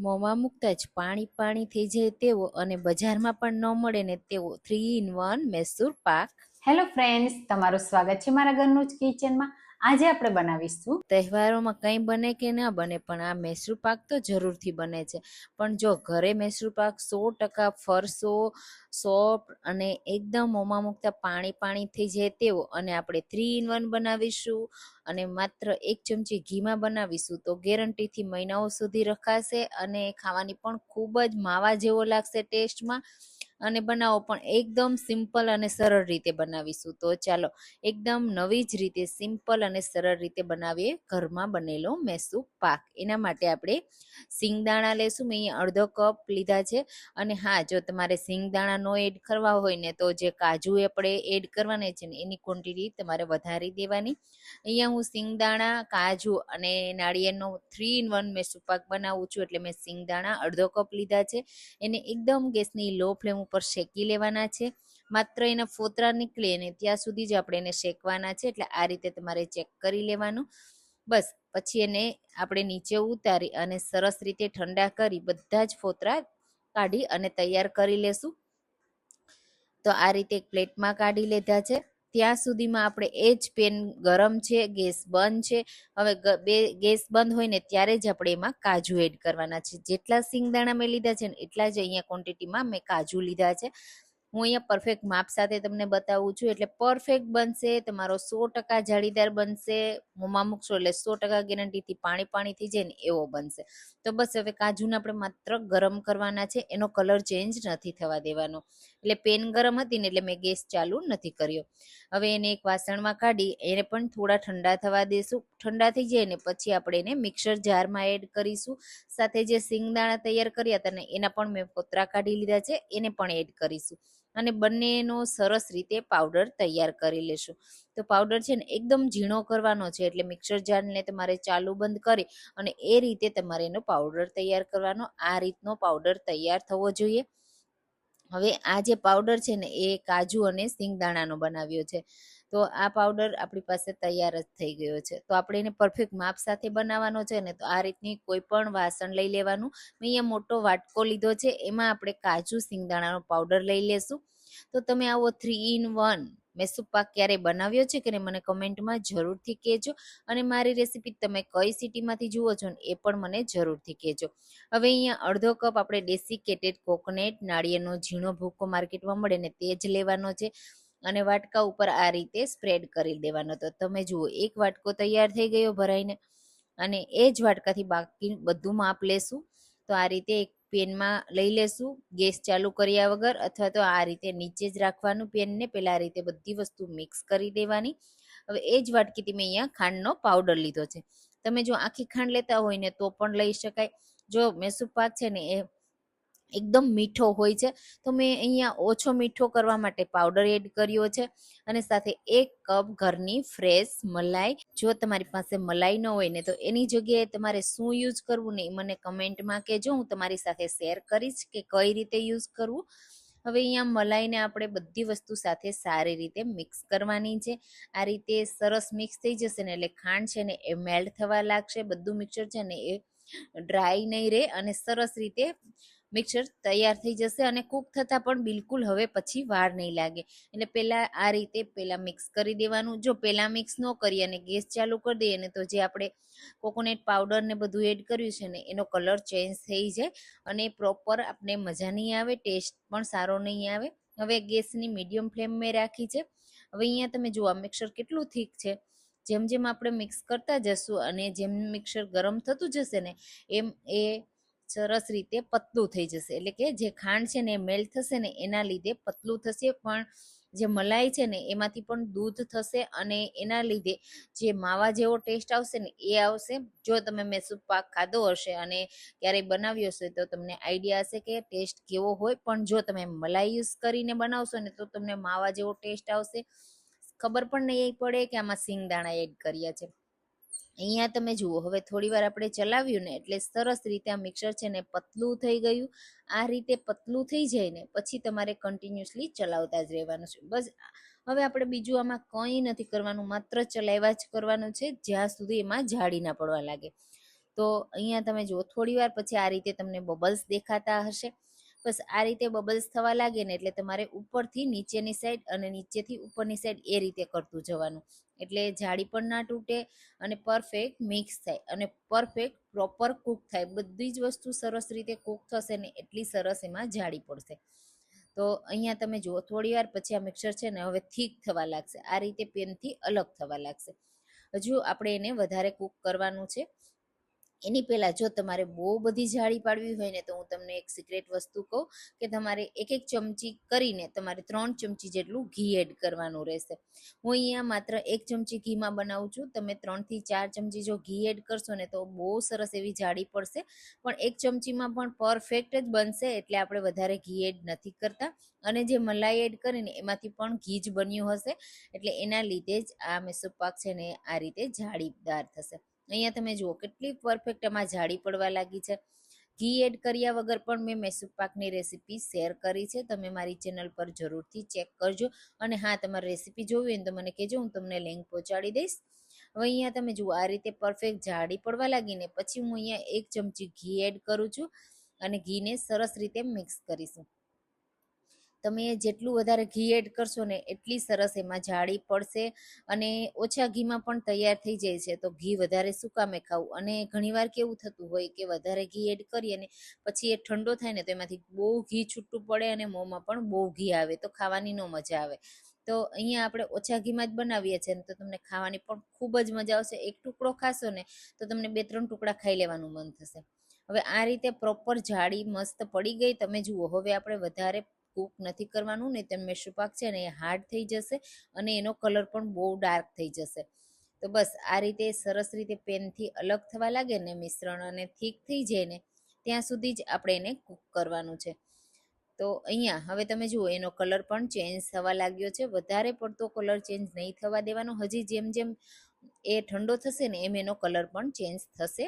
મોંમાં મૂકતા જ પાણી પાણી થઈ જાય તેવો અને બજારમાં પણ ન મળે ને તેવો થ્રી ઇન વન મૈસૂર પાક. હેલો ફ્રેન્ડ્સ તમારું સ્વાગત છે મારા ઘરનું જ કિચનમાં આજે આપણે બનાવીશું. તહેવારોમાં કંઈ બને કે ના બને, પણ આ મૈસૂર પાક તો જરૂરથી બને છે. પણ જો ઘરે મૈસૂર પાક સો ટકા ફરસો, સોફ્ટ અને એકદમ મોંમાં મૂકતા પાણી પાણી થઈ જાય તેવો અને આપણે થ્રી ઇન વન બનાવીશું અને માત્ર એક ચમચી ઘીમાં બનાવીશું, તો ગેરંટીથી મહિનાઓ સુધી રખાશે અને ખાવાની પણ ખૂબ જ માવા જેવો લાગશે ટેસ્ટમાં. અને બનાવો પણ એકદમ સિમ્પલ અને સરળ રીતે બનાવીશું. તો ચાલો, એકદમ નવી જ રીતે સિમ્પલ અને સરળ રીતે બનાવીએ ઘરમાં બનેલો મેસૂપ પાક. એના માટે આપણે સિંગદાણા લેશું. મેં અહીંયા અડધો કપ લીધા છે. અને હા, જો તમારે સિંગદાણા નો એડ કરવા હોય ને, તો જે કાજુ આપણે એડ કરવાના છે ને, એની ક્વોન્ટિટી તમારે વધારી દેવાની. અહીંયા હું સિંગદાણા, કાજુ અને નાળિયેરનો થ્રી ઇન વન મેસૂપ પાક બનાવું છું. એટલે મેં સિંગદાણા અડધો કપ લીધા છે. એને એકદમ ગેસની લો ફ્લેમ ઉપર શેકી લેવાના છે. માત્ર એના ફોતરા નીકળે ને ત્યાં સુધી જ આપણે એને શેકવાના છે. એટલે આ રીતે તમારે ચેક કરી લેવાનું. બસ, પછી એને આપણે નીચે ઉતારી અને સરસ રીતે ઠંડા કરી બધા જ ફોતરા કાઢી અને તૈયાર કરી લેશું. તો આ રીતે એક પ્લેટમાં કાઢી લીધા છે. ત્યાં સુધીમાં આપણે એ જ પેન ગરમ છે, ગેસ બંધ છે. હવે બે ગેસ બંધ હોય ને ત્યારે જ આપણે એમાં કાજુ એડ કરવાના છે. જેટલા સિંગદાણા મેં લીધા છે ને એટલા જ અહીંયા ક્વોન્ટિટીમાં મેં કાજુ લીધા છે. હું અહીંયા પરફેક્ટ માપ સાથે તમને બતાવું છું. એટલે પરફેક્ટ બનશે, તમારો સો ટકા જાળીદાર બનશે, મોંમાં મૂકશો એટલે સો ટકા ગેરંટીથી પાણી પાણી થઈ ને એવો બનશે. તો બસ હવે કાજુને આપણે માત્ર ગરમ કરવાના છે, એનો કલર ચેન્જ નથી થવા દેવાનો. એટલે પેન ગરમ હતી ને એટલે મેં ગેસ ચાલુ નથી કર્યો. હવે એને એક વાસણમાં કાઢી, એને પણ થોડા ઠંડા થવા દેશું. ઠંડા થઈ જાય ને પછી આપણે એને મિક્સર જારમાં એડ કરીશું. સાથે જે સિંગદાણા તૈયાર કર્યા હતા ને એના પણ મેં પોતરા કાઢી લીધા છે, એને પણ એડ કરીશું. અને બંનેનો સરસ રીતે પાવડર તૈયાર કરી લેશું. તો પાવડર છે ને એકદમ ઝીણો કરવાનો છે, એટલે મિક્સર જારને તમારે ચાલુ બંધ કરી અને એ રીતે તમારે એનો પાવડર તૈયાર કરવાનો. આ રીતનો પાવડર તૈયાર થવો જોઈએ. હવે આ જે પાવડર છે ને એ કાજુ અને સિંગદાણાનો બનાવ્યો છે. તો આ પાવડર આપણી પાસે તૈયાર જ થઈ ગયો છે. તો આપણે એને પરફેક્ટ માપ સાથે બનાવવાનો છે ને તો આ રીતની કોઈ પણ વાસણ લઈ લેવાનું. મેં અહીંયા મોટો વાટકો લીધો છે, એમાં આપણે કાજુ સિંગદાણાનો પાવડર લઈ લેશું. તો તમે આવો થ્રી ઇન વન મૈસૂર પાક ક્યારે બનાવ્યો છે કે મને કમેન્ટમાં જરૂરથી કહેજો અને મારી રેસીપી તમે કઈ સિટીમાંથી જુઓ છો ને એ પણ મને જરૂરથી કહેજો. હવે અહીંયા અડધો કપ આપણે ડેસિકેટેડ કોકનેટ, નાળિયેરનો ઝીણો ભૂકો માર્કેટમાં મળે ને તે જ લેવાનો છે. અને વાટકા ઉપર આ રીતે સ્પ્રેડ કરી દેવાનો. તો તમે જુઓ, એક વાટકો તૈયાર થઈ ગયો ભરાઈને અને એ જ વાટકાથી બાકી બધું માપ લેશું. તો આ રીતે એક પેનમાં લઈ લેશું, ગેસ ચાલુ કર્યા વગર અથવા તો આ રીતે નીચે જ રાખવાનું પેનને પહેલાં આ રીતે બધી વસ્તુ મિક્સ કરી દેવાની. હવે એ જ વાટકીથી મેં અહીંયા ખાંડનો પાવડર લીધો છે. તમે જો આખી ખાંડ લેતા હોય ને તો પણ લઈ શકાય. જો મૈસૂર પાક છે ને, એ એકદમ મીઠો હોય છે. તો મેં અહીંયા ઓછો મીઠો કરવા માટે પાવડર એડ કર્યો છે અને સાથે એક કપ ઘરની ફ્રેશ મલાઈ. જો તમારી પાસે મલાઈ ન હોય ને તો એની જગ્યાએ તમારે શું યુઝ કરવું ને એ મને કમેન્ટમાં કહેજો. હું તમારી સાથે શેર કરીશ કે કઈ રીતે યુઝ કરવું. હવે અહીંયા મલાઈને આપણે બધી વસ્તુ સાથે સારી રીતે મિક્સ કરવાની છે. આ રીતે સરસ મિક્સ થઈ જશે ને એટલે ખાંડ છે ને એ મેલ્ટ થવા લાગશે. બધું મિક્સર છે ને એ ડ્રાય નહીં રહે અને સરસ રીતે મિક્સર તૈયાર થઈ જશે અને કૂક થતાં પણ બિલકુલ હવે પછી વાર નહીં લાગે. એટલે પહેલાં આ રીતે પહેલાં મિક્સ કરી દેવાનું. જો પહેલાં મિક્સ ન કરીએ અને ગેસ ચાલુ કરી દઈએ ને તો જે આપણે કોકોનટ પાવડર ને બધું એડ કર્યું છે ને, એનો કલર ચેન્જ થઈ જાય અને પ્રોપર આપણે મજા નહીં આવે, ટેસ્ટ પણ સારો નહીં આવે. હવે ગેસની મીડિયમ ફ્લેમ મેં રાખી છે. હવે અહીંયા તમે જુઓ મિક્સર કેટલું થીક છે. જેમ જેમ આપણે મિક્સ કરતા જશું અને જેમ મિક્સર ગરમ થતું જશે ને, એમ એ સરસ રીતે પતલું થઈ જશે. એટલે કે જે ખાંડ છે ને એ મેલ્ટ થશે ને એના લીધે પતલું થશે, પણ જે મલાઈ છે ને એમાંથી પણ દૂધ થશે અને એના લીધે જે માવા જેવો ટેસ્ટ આવશે ને એ આવશે. જો તમે મૈસૂર પાક ખાધો હશે અને ક્યારેય બનાવ્યો હશે તો તમને આઈડિયા હશે કે ટેસ્ટ કેવો હોય. પણ જો તમે મલાઈ યુઝ કરીને બનાવશો ને તો તમને માવા જેવો ટેસ્ટ આવશે. ખબર પણ નહીં પડે કે આમાં સિંગદાણા એડ કર્યા છે. અહીંયા તમે જુઓ, હવે થોડી વાર આપણે ચલાવ્યું ને એટલે સરસ રીતે આ મિક્સર છે ને પતલું થઈ ગયું. આ રીતે પતલું થઈ જાય ને પછી તમારે કન્ટિન્યુઅસલી ચલાવતા જ રહેવાનું છે. બસ, હવે આપણે બીજું આમાં કંઈ નથી કરવાનું, માત્ર ચલાવ્યા જ કરવાનું છે, જ્યાં સુધી એમાં જાડી ના પડવા લાગે. તો અહીંયા તમે જુઓ, થોડી વાર પછી આ રીતે તમને બબલ્સ દેખાતા હશે. બસ આ રીતે બબલ્સ થવા લાગે ને એટલે તમારે ઉપરથી નીચેની સાઈડ અને નીચેથી ઉપરની સાઈડ એ રીતે કરતું જવાનું. એટલે જાળી પણ ના તૂટે અને પરફેક્ટ મિક્સ થાય અને પરફેક્ટ પ્રોપર કૂક થાય. બધી જ વસ્તુ સરસ રીતે કૂક થશે ને એટલી સરસ એમાં જાળી પડશે. તો અહીંયા તમે જુઓ, થોડી વાર પછી આ મિક્સર છે ને હવે થીક થવા લાગશે. આ રીતે પેનથી અલગ થવા લાગશે. હજુ આપણે એને વધારે કૂક કરવાનું છે. એની પહેલાં જો તમારે બહુ બધી જાળી પાડવી હોય ને તો હું તમને એક સિક્રેટ વસ્તુ કહું કે તમારે એક એક ચમચી કરીને તમારે ત્રણ ચમચી જેટલું ઘી એડ કરવાનું રહેશે. હું અહીંયા માત્ર એક ચમચી ઘીમાં બનાવું છું. તમે ત્રણથી ચાર ચમચી જો ઘી એડ કરશો ને તો બહુ સરસ એવી જાળી પડશે. પણ એક ચમચીમાં પણ પરફેક્ટ જ બનશે એટલે આપણે વધારે ઘી એડ નથી કરતા. અને જે મલાઈ એડ કરીને એમાંથી પણ ઘી જ બન્યું હશે. એટલે એના લીધે જ આ મેસૂર પાક છે ને આ રીતે જાળીદાર થશે. અહીંયા તમે જુઓ, કેટલી પરફેક્ટ આમાં જાડી પડવા લાગી છે. ઘી એડ કર્યા વગર પણ મેં મૈસૂર પાકની રેસીપી શેર કરી છે. તમે મારી ચેનલ પર જરૂરથી ચેક કરજો. અને હા, તમારે રેસીપી જોવી હોય તો મને કહેજો, હું તમને લિંક પહોંચાડી દઈશ. હવે અહીંયા તમે જુઓ, આ રીતે પરફેક્ટ જાડી પડવા લાગીને પછી હું અહીંયા એક ચમચી ઘી એડ કરું છું અને ઘીને સરસ રીતે મિક્સ કરીશું. તમે જેટલું વધારે ઘી એડ કરશો ને એટલી સરસ એમાં જાળી પડશે અને ઓછા ઘીમાં પણ તૈયાર થઈ જાય છે. તો ઘી વધારે સુકામે કામે ખાવું. અને ઘણીવાર કેવું થતું હોય કે વધારે ઘી એડ કરીએ ને પછી એ ઠંડો થાય ને તો એમાંથી બહુ ઘી છૂટું પડે અને મોંમાં પણ બહુ ઘી આવે. તો ખાવાની ન મજા આવે. તો અહીંયા આપણે ઓછા ઘીમાં જ બનાવીએ છીએ તો તમને ખાવાની પણ ખૂબ જ મજા આવશે. એક ટુકડો ખાશો ને તો તમને બે ત્રણ ટુકડા ખાઈ લેવાનું મન થશે. હવે આ રીતે પ્રોપર જાળી મસ્ત પડી ગઈ. તમે જુઓ, હવે આપણે વધારે કૂક નથી કરવાનું ને તેમ મેશું પાક છે ને એ હાર્ડ થઈ જશે અને એનો કલર પણ બહુ ડાર્ક થઈ જશે. તો બસ આ રીતે સરસ રીતે પેનથી અલગ થવા લાગે ને મિશ્રણ અને થીક થઈ જાય ને, ત્યાં સુધી જ આપણે એને કૂક કરવાનું છે. તો અહીંયા હવે તમે જુઓ, એનો કલર પણ ચેન્જ થવા લાગ્યો છે. વધારે પડતો કલર ચેન્જ નહીં થવા દેવાનો. હજી જેમ જેમ એ ઠંડો થશે ને એમ એનો કલર પણ ચેન્જ થશે.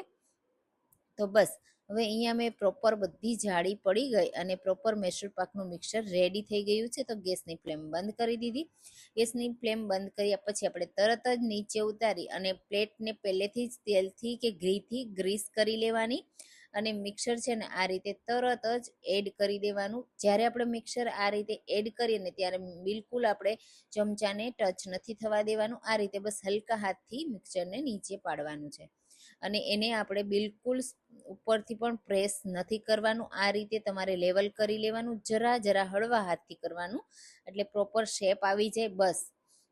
તો બસ હવે અહીંયા મેં પ્રોપર બધી જાળી પડી ગઈ અને પ્રોપર મેસૂર પાકનું મિક્સર રેડી થઈ ગયું છે. તો ગેસની ફ્લેમ બંધ કરી દીધી. ગેસની ફ્લેમ બંધ કર્યા પછી આપણે તરત જ નીચે ઉતારી અને પ્લેટને પહેલેથી જ તેલથી કે ઘીથી ગ્રીસ કરી લેવાની અને મિક્સર છે ને આ રીતે તરત જ એડ કરી દેવાનું. જ્યારે આપણે મિક્સર આ રીતે એડ કરીએ ને ત્યારે બિલકુલ આપણે ચમચાને ટચ નથી થવા દેવાનું. આ રીતે બસ હલકા હાથથી મિક્સરને નીચે પાડવાનું છે. અને એને આપણે બિલકુલ ઉપરથી પણ પ્રેસ નથી કરવાનું. આ રીતે તમારે લેવલ કરી લેવાનું, જરા જરા હળવા હાથથી કરવાનું, એટલે પ્રોપર શેપ આવી જાય બસ.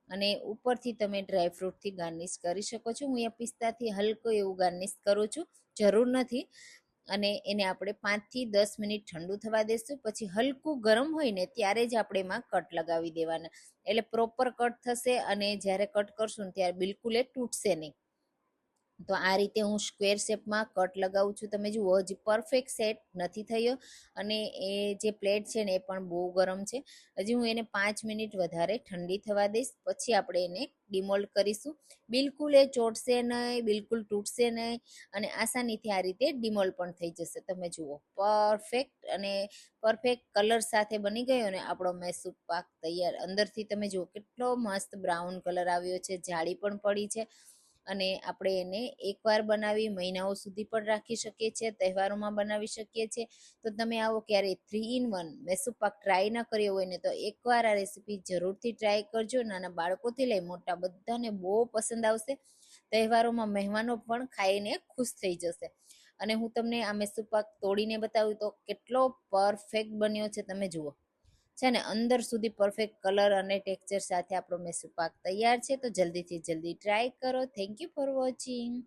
અને ઉપરથી તમે ડ્રાયફ્રૂટથી ગાર્નિશ કરી શકો છો. હું અહીંયા પિસ્તાથી હલકો એવું ગાર્નિશ કરું છું. જરૂર નથી. અને એને આપણે પાંચથી દસ મિનિટ ઠંડુ થવા દેશું. પછી હલકું ગરમ હોય ને ત્યારે જ આપણે એમાં કટ લગાવી દેવાના. એટલે પ્રોપર કટ થશે અને જ્યારે કટ કરશું ને ત્યારે બિલકુલ એ તૂટશે નહીં. તો આ રીતે હું સ્ક્વેર શેપમાં કટ લગાવું છું. તમે જુઓ, હજી પરફેક્ટ સેટ નથી થયો અને એ જે પ્લેટ છે ને, એ પણ બહુ ગરમ છે. હજી હું એને પાંચ મિનિટ વધારે ઠંડી થવા દઈશ. પછી આપણે એને ડિમોલ્ડ કરીશું. બિલકુલ એ ચોટશે નહીં, બિલકુલ તૂટશે નહીં અને આસાનીથી આ રીતે ડિમોલ્ડ પણ થઈ જશે. તમે જુઓ પરફેક્ટ અને પરફેક્ટ કલર સાથે બની ગયો ને, આપણો મૈસૂર પાક તૈયાર. અંદરથી તમે જુઓ, કેટલો મસ્ત બ્રાઉન કલર આવ્યો છે, જાળી પણ પડી છે. અને આપણે એને એકવાર બનાવી મહિનાઓ સુધી પણ રાખી શકીએ છીએ, તહેવારોમાં બનાવી શકીએ છીએ. તો તમે આવો ક્યારેય થ્રી ઇન વન મેસુપાક પાક ટ્રાય ન કર્યો હોય ને તો એકવાર આ રેસીપી જરૂરથી ટ્રાય કરજો. નાના બાળકોથી લઈ મોટા બધાને બહુ પસંદ આવશે. તહેવારોમાં મહેમાનો પણ ખાઈને ખુશ થઈ જશે. અને હું તમને આ મેસુપાક પાક તોડીને બતાવું તો કેટલો પરફેક્ટ બન્યો છે, તમે જુઓ. છે ને, અંદર સુધી પરફેક્ટ કલર અને ટેક્સચર સાથે આપણો મૈસૂર પાક તૈયાર છે. તો જલ્દીથી જલ્દી ટ્રાય કરો. Thank you for watching